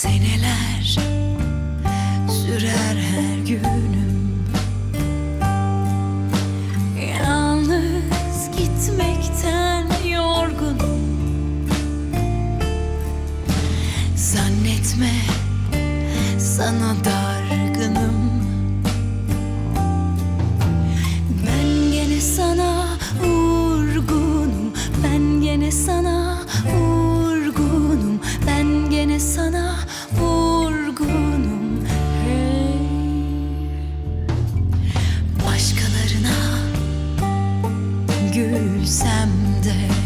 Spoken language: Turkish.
Seneler sürer her günüm. Yalnız gitmekten yorgunum. Zannetme sana da sana vurgunum Ben gene sana vurgunum hey. Başkalarına gülsem de